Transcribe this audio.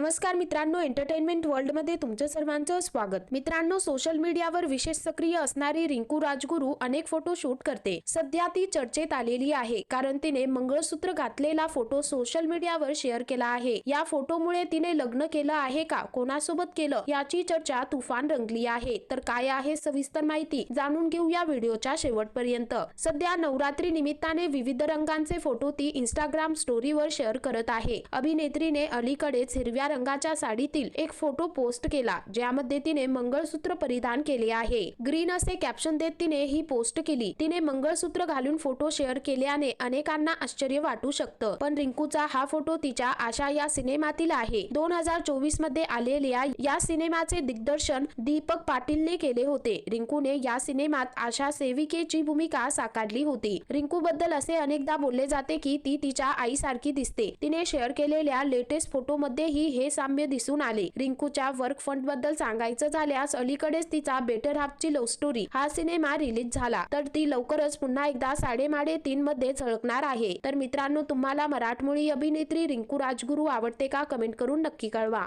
नमस्कार मित्रांनो एंटरटेनमेंट वर्ल्डमध्ये तुमचं सर्वांचं स्वागत. मित्रांनो सोशल मीडियावर विशेष सक्रिय असणारी रिंकू राजगुरू अनेक फोटो शूट करते. सध्या ती चर्चेत आलेली आहे कारण तिने मंगळसूत्र घातलेला फोटो सोशल मीडियावर शेअर केला आहे. या फोटोमुळे तिने लग्न केलं आहे का कोणासोबत केलं याची चर्चा तुफान रंगली आहे. तर काय आहे सविस्तर माहिती जाणून घेऊ या व्हिडिओच्या शेवटपर्यंत. सध्या नवरात्री निमित्ताने विविध रंगांचे फोटो ती इंस्टाग्राम स्टोरीवर शेअर करत आहे. अभिनेत्रीने अलीकडेच हिरव्या रंगाच्या साडीतील एक फोटो पोस्ट केला ज्यामध्ये तिने मंगळसूत्र परिधान केले आहे. ग्रीन असे कॅप्शन देत तिने ही पोस्ट केली. तिने मंगळसूत्र घालून फोटो शेअर केल्याने अनेकांना आश्चर्य वाटू शकतं. पण रिंकूचा हा फोटो तिच्या आशा या सिनेमातील आहे. दोन हजार चोवीसमध्ये आलेल्या या सिनेमाचे दिग्दर्शन दीपक पाटीलने केले होते. रिंकूने या सिनेमात आशा सेविकेची भूमिका साकारली होती. रिंकू बद्दल असे अनेकदा बोलले जाते की ती तिच्या आईसारखी दिसते. तिने शेअर केलेल्या लेटेस्ट फोटो मध्येही हे साम्य दिसून आले. रिंकूच्या वर्क फंडबद्दल सांगायचं झाल्यास अलीकडेच तिचा बेटर हाफची लव्ह स्टोरी हा सिनेमा रिलीज झाला. तर ती लवकरच पुन्हा एकदा साडेमाडे तीन मध्ये झळकणार आहे. तर मित्रांनो तुम्हाला मराठमोळी अभिनेत्री रिंकू राजगुरू आवडते का? कमेंट करून नक्की कळवा.